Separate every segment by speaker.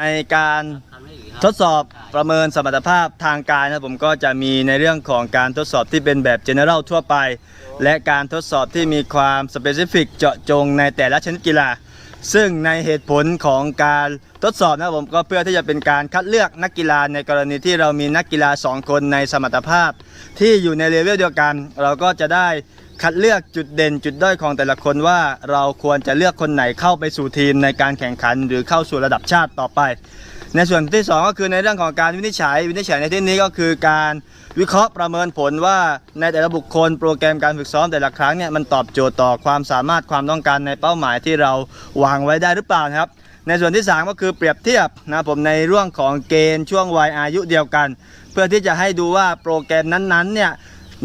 Speaker 1: ในการทดสอบประเมินสมรรถภาพทางกายนะครับผมก็จะมีในเรื่องของการทดสอบที่เป็นแบบ general ทั่วไป และการทดสอบที่มีความ specific เจาะจงในแต่ละชนิดกีฬา ซึ่งในเหตุผลของการทดสอบนะครับผมก็เพื่อที่จะเป็นการคัดเลือกนักกีฬาในกรณีที่เรามีนักกีฬา 2 คนในสมรรถภาพ ที่อยู่ในเลเวลเดียวกัน เราก็จะได้ คัดเลือกจุดเด่นจุดด้อยของแต่ละคนว่าเราควรจะเลือกคนไหนเข้าไปสู่ทีมในการแข่งขันหรือเข้าสู่ระดับชาติต่อไป ในส่วนที่ 2 ก็คือในเรื่องของการวินิจฉัย วินิจฉัยในที่นี้ก็คือการวิเคราะห์ประเมินผลว่าในแต่ละบุคคลโปรแกรมการฝึกซ้อมแต่ละครั้งเนี่ยมันตอบโจทย์ต่อความสามารถความต้องการในเป้าหมายที่เราวางไว้ได้หรือเปล่าครับในส่วนที่ 3 ก็คือเปรียบเทียบนะผมในเรื่องของเกณฑ์ช่วงวัยอายุเดียวกัน เพื่อที่จะให้ดูว่าโปรแกรมนั้นๆเนี่ย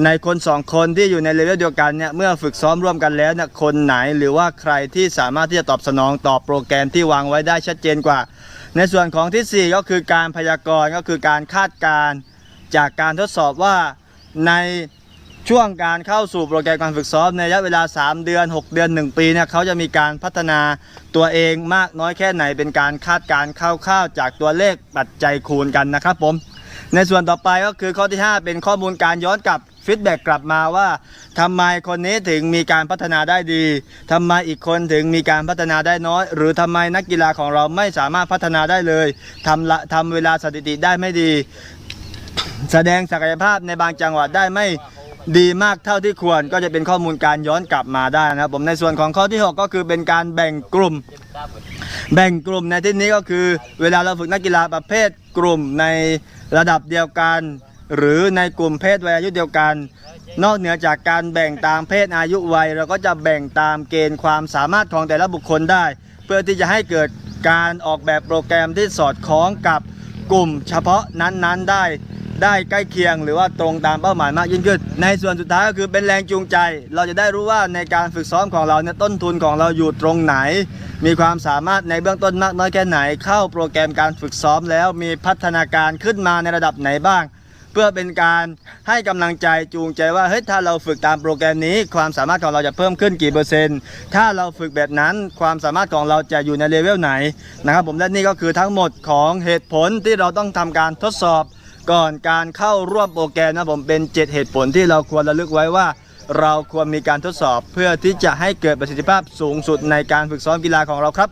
Speaker 1: ในคน2คนที่อยู่ในเลเวลเดียวกันเนี่ยเมื่อฝึกซ้อมร่วมกันแล้วเนี่ยคนไหนหรือว่าใครที่สามารถที่จะตอบสนองต่อโปรแกรมที่วางไว้ได้ชัดเจนกว่า ในส่วนของทีสี่ 4 ก็คือการพยากรณ์ก็คือการคาดการณ์จากการทดสอบว่าในช่วงการเข้าสู่โปรแกรมการฝึกซ้อมในระยะเวลา 3 เดือน 6 เดือน 1 ปีเนี่ยเขาจะมีการพัฒนาตัวเองมากน้อยแค่ไหนเป็นการคาดการณ์คร่าวๆจากตัวเลขปัจจัยคูณกันนะครับผม ในส่วนต่อไปก็คือข้อที่ 5 เป็นข้อมูลการย้อนกลับฟีดแบ็กกลับมาว่าทำไมคนนี้ถึงมีการพัฒนาได้ดีทำไมอีกคนถึงมีการพัฒนาได้น้อย หรือทำไมนักกีฬาของเราไม่สามารถพัฒนาได้เลยทำละทำเวลาสถิติได้ไม่ดี แสดงศักยภาพในบางจังหวะได้ไม่ ดีมากเท่าที่ควรก็จะเป็นข้อมูลการย้อนกลับมาได้นะครับผมในส่วนของข้อที่ 6 ก็คือเป็นการแบ่งกลุ่ม แบ่งกลุ่มในที่นี้ก็คือ เวลาเราฝึกนักกีฬาประเภทกลุ่มในระดับเดียวกัน หรือในกลุ่มเพศวัยอายุเดียวกัน นอกเหนือจากการแบ่งตามเพศอายุวัย เราก็จะแบ่งตามเกณฑ์ความสามารถของแต่ละบุคคลได้ เพื่อที่จะให้เกิดการออกแบบโปรแกรมที่สอดคล้องกับกลุ่มเฉพาะนั้นๆได้ ได้ใกล้เคียงหรือว่าตรงตามเป้าหมายมากยิ่งขึ้น ในส่วนสุดท้ายก็คือเป็นแรงจูงใจ เราจะได้รู้ว่าในการฝึกซ้อมของเราเนี่ยต้นทุนของเราอยู่ตรงไหน มีความสามารถในเบื้องต้นมากน้อยแค่ไหน เข้าโปรแกรมการฝึกซ้อมแล้วมีพัฒนาการขึ้นมาในระดับไหนบ้าง เพื่อเป็นการให้กำลังใจจูงใจว่าเฮ้ยถ้าเราฝึกตามโปรแกรมนี้ ความสามารถของเราจะเพิ่มขึ้นกี่เปอร์เซ็นต์ถ้าเราฝึกแบบนั้นความสามารถของเราจะอยู่ในเลเวลไหนนะครับผมและนี่ก็คือทั้งหมดของเหตุผลที่เราต้องทำการทดสอบ ก่อนการเข้าร่วมโปรแกรมนะผมเป็น 7 เหตุผลที่เราควรระลึกไว้ว่า เราควรมีการทดสอบเพื่อที่จะให้เกิดประสิทธิภาพสูงสุดในการฝึกซ้อมกีฬาของเราครับ